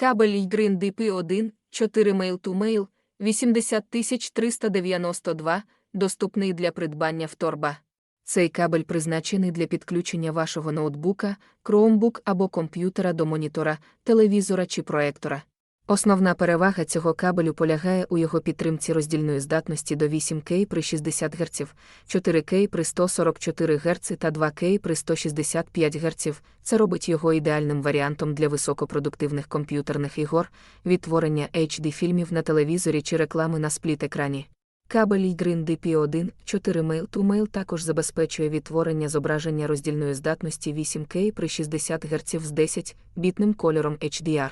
Кабель Ygrin DP1, 4 Mail-to-Mail, 80392, доступний для придбання в торба. Цей кабель призначений для підключення вашого ноутбука, Chromebook або комп'ютера до монітора, телевізора чи проектора. Основна перевага цього кабелю полягає у його підтримці роздільної здатності до 8К при 60 Гц, 4К при 144 Гц та 2К при 165 Гц. Це робить його ідеальним варіантом для високопродуктивних комп'ютерних ігор, відтворення HD-фільмів на телевізорі чи реклами на спліт-екрані. Кабель Ygrin DP1 4 Mail також забезпечує відтворення зображення роздільної здатності 8К при 60 Гц з 10-бітним кольором HDR.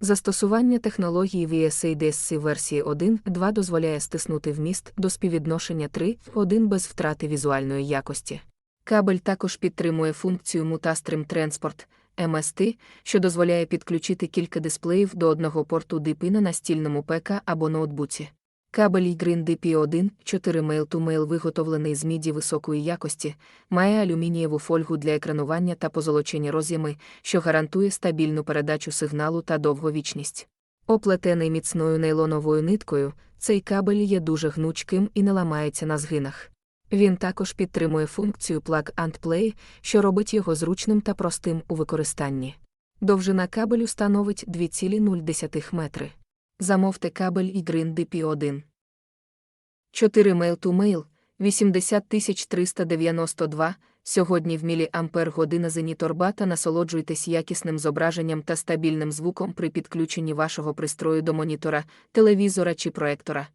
Застосування технології VSA DSC версії 1.2 дозволяє стиснути вміст до співвідношення 3.1 без втрати візуальної якості. Кабель також підтримує функцію Mutastream Transport MST, що дозволяє підключити кілька дисплеїв до одного порту DP на настільному ПК або ноутбуці. Кабель Ygrin DP1 4 Mail-to-Mail виготовлений з міді високої якості, має алюмінієву фольгу для екранування та позолочені роз'єми, що гарантує стабільну передачу сигналу та довговічність. Оплетений міцною нейлоновою ниткою, цей кабель є дуже гнучким і не ламається на згинах. Він також підтримує функцію Plug and Play, що робить його зручним та простим у використанні. Довжина кабелю становить 2,0 метри. Замовте кабель і грин DP1. 4 Mail-to-Mail 80392. Сьогодні в міліампер година Зеніторба насолоджуйтесь якісним зображенням та стабільним звуком при підключенні вашого пристрою до монітора, телевізора чи проектора.